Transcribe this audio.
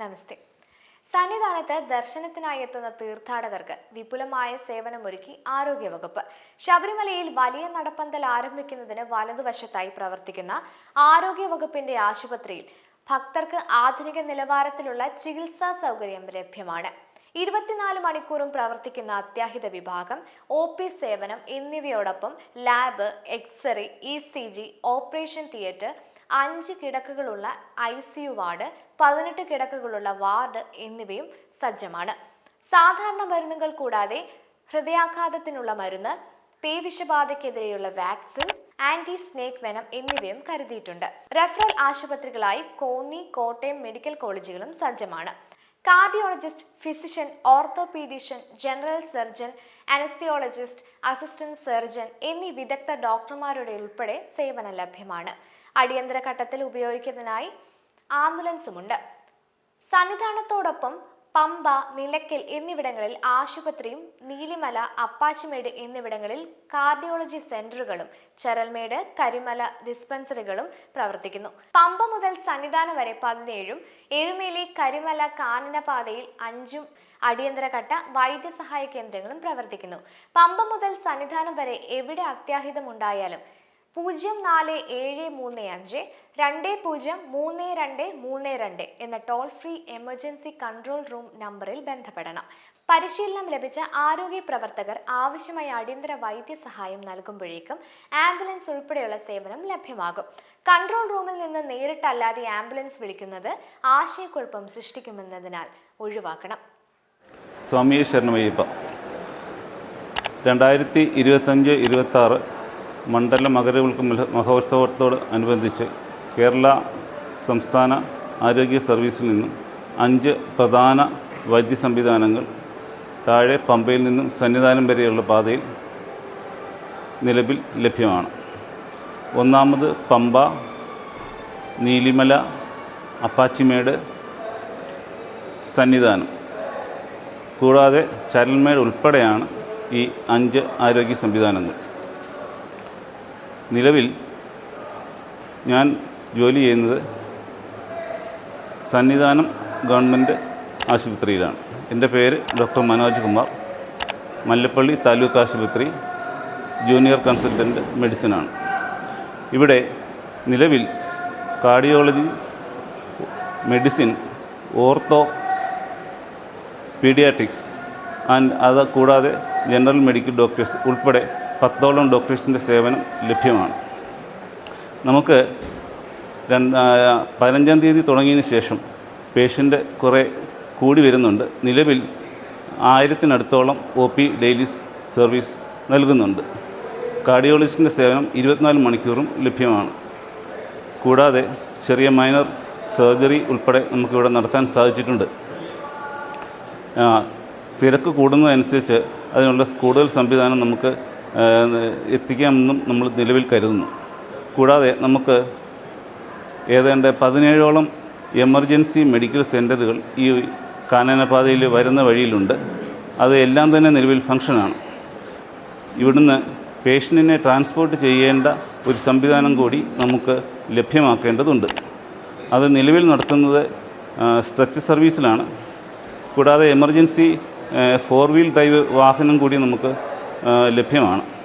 നമസ്തേ. സന്നിധാനത്ത് ദർശനത്തിനായി എത്തുന്ന തീർത്ഥാടകർക്ക് വിപുലമായ സേവനമൊരുക്കി ആരോഗ്യവകുപ്പ്. ശബരിമലയിൽ വലിയ നടപ്പന്തൽ ആരംഭിക്കുന്നതിന് വലതുവശത്തായി പ്രവർത്തിക്കുന്ന ആരോഗ്യവകുപ്പിന്റെ ആശുപത്രിയിൽ ഭക്തർക്ക് ആധുനിക നിലവാരത്തിലുള്ള ചികിത്സാ സൗകര്യം ലഭ്യമാണ്. ഇരുപത്തിനാല് മണിക്കൂറും പ്രവർത്തിക്കുന്ന അത്യാഹിത വിഭാഗം ഒ പി സേവനം എന്നിവയോടൊപ്പം lab x-ray E C G operation theatre അഞ്ച് കിടക്കകളുള്ള ഐ സി യു വാർഡ് പതിനെട്ട് കിടക്കകളുള്ള വാർഡ് എന്നിവയും സജ്ജമാണ്. സാധാരണ മരുന്നുകൾ കൂടാതെ ഹൃദയാഘാതത്തിനുള്ള മരുന്ന് പേവിഷബാധയ്ക്കെതിരെയുള്ള വാക്സിൻ ആന്റി സ്നേക് വെനം എന്നിവയും കരുതിയിട്ടുണ്ട്. റെഫറൽ ആശുപത്രികളായി കോന്നി കോട്ടയം മെഡിക്കൽ കോളേജുകളും സജ്ജമാണ്. Cardiologist physician orthopaedician general surgeon anaesthesiologist assistant surgeon എന്നീ വിദഗ്ധ ഡോക്ടർമാരുടെ ഉൾപ്പെടെ സേവനം ലഭ്യമാണ്. അടിയന്തര ഘട്ടത്തിൽ ഉപയോഗിക്കുന്നതിനായി ആംബുലൻസുമുണ്ട്. സന്നിധാനത്തോടൊപ്പം പമ്പ നിലയ്ക്കൽ എന്നിവിടങ്ങളിൽ ആശുപത്രിയും നീലിമല അപ്പാച്ചിമേട് എന്നിവിടങ്ങളിൽ കാർഡിയോളജി സെന്ററുകളും ചരൽമേട് കരിമല ഡിസ്പെൻസറികളും പ്രവർത്തിക്കുന്നു. പമ്പ മുതൽ സന്നിധാനം വരെ പതിനേഴും എരുമേലി കരിമല കാനനപാതയിൽ അഞ്ചും അടിയന്തരഘട്ട വൈദ്യസഹായ കേന്ദ്രങ്ങളും പ്രവർത്തിക്കുന്നു. പമ്പ മുതൽ സന്നിധാനം വരെ എവിടെ അത്യാഹിതമുണ്ടായാലും പൂജ്യം നാല് ഏഴ് മൂന്ന് അഞ്ച് രണ്ട് പൂജ്യം മൂന്ന് രണ്ട് മൂന്ന് രണ്ട് എന്ന toll free emergency control room നമ്പറിൽ ബന്ധപ്പെടണം. പരിശീലനം ലഭിച്ച ആരോഗ്യ പ്രവർത്തകർ ആവശ്യമായ അടിയന്തര വൈദ്യസഹായം നൽകുമ്പോഴേക്കും ആംബുലൻസ് ഉൾപ്പെടെയുള്ള സേവനം ലഭ്യമാകും. കൺട്രോൾ റൂമിൽ നിന്ന് നേരിട്ടല്ലാതെ ആംബുലൻസ് വിളിക്കുന്നത് ആശയക്കുഴപ്പം സൃഷ്ടിക്കുമെന്നതിനാൽ ഒഴിവാക്കണം. സ്വാമിയെ ശരണമയ്യപ്പ. രണ്ടായിരത്തി ഇരുപത്തഞ്ച് ഇരുപത്തി മണ്ഡല മകരവിളക്ക് മഹ- മഹോത്സവത്തോട് അനുബന്ധിച്ച് കേരള സംസ്ഥാന ആരോഗ്യ സർവീസിൽ നിന്നും അഞ്ച് പ്രധാന വൈദ്യ സംവിധാനങ്ങൾ താഴെ പമ്പയിൽ നിന്നും സന്നിധാനം വരെയുള്ള പാതയിൽ നിലവിൽ ലഭ്യമാണ്. ഒന്നാമത് പമ്പ നീലിമല അപ്പാച്ചിമേട് സന്നിധാനം. കൂടാതെ ചരൽമേട് ഉൾപ്പെടെയാണ് ഈ അഞ്ച് ആരോഗ്യ സംവിധാനങ്ങൾ. നിലവിൽ ഞാൻ ജോലി ചെയ്യുന്നത് സന്നിധാനം ഗവൺമെന്റ് ആശുപത്രിയിലാണ്. എന്റെ പേര് ഡോക്ടർ മനോജ് കുമാർ. മല്ലപ്പള്ളി താലൂക്ക് ആശുപത്രി ജൂനിയർ കൺസൾട്ടന്റ് മെഡിസിനാണ്. ഇവിടെ നിലവിൽ cardiology medicine ortho paediatrics and അത് കൂടാതെ ജനറൽ മെഡിക്കൽ ഡോക്ടേഴ്സ് ഉൾപ്പെടെ പത്തോളം ഡോക്ടേഴ്സിന്റെ സേവനം ലഭ്യമാണ്. നമുക്ക് രണ്ട് പതിനഞ്ചാം തീയതി തുടങ്ങിയതിന് ശേഷം പേഷ്യന്റ് കുറേ കൂടി വരുന്നുണ്ട്. നിലവിൽ ആയിരത്തിനടുത്തോളം ഒ പി ഡെയിലി സർവീസ് നൽകുന്നുണ്ട്. കാർഡിയോളജിസ്റ്റിന്റെ സേവനം ഇരുപത്തിനാല് മണിക്കൂറും ലഭ്യമാണ്. കൂടാതെ ചെറിയ മൈനർ സർജറി ഉൾപ്പെടെ നമുക്കിവിടെ നടത്താൻ സാധിച്ചിട്ടുണ്ട്. തിരക്ക് കൂടുന്നതനുസരിച്ച് അതിനുള്ള കൂടുതൽ സംവിധാനം നമുക്ക് എത്തിക്കാമെന്നും നമ്മൾ നിലവിൽ കരുതുന്നു. കൂടാതെ നമുക്ക് ഏതാണ്ട് പതിനേഴോളം എമർജൻസി മെഡിക്കൽ സെന്ററുകൾ ഈ കാനനപാതയിൽ വരുന്ന വഴിയിലുണ്ട്. അത് എല്ലാം തന്നെ നിലവിൽ ഫങ്ഷനാണ് ഇവിടുന്ന് പേഷ്യന്റിനെ ട്രാൻസ്പോർട്ട് ചെയ്യേണ്ട ഒരു സംവിധാനം കൂടി നമുക്ക് ലഭ്യമാക്കേണ്ടതുണ്ട്. അത് നിലവിൽ നടത്തുന്നത് സ്ട്രെച്ച് സർവീസിലാണ്. കൂടാതെ എമർജൻസി ഫോർ വീൽ ഡ്രൈവ് വാഹനം കൂടി നമുക്ക് ലഭ്യമാണ്.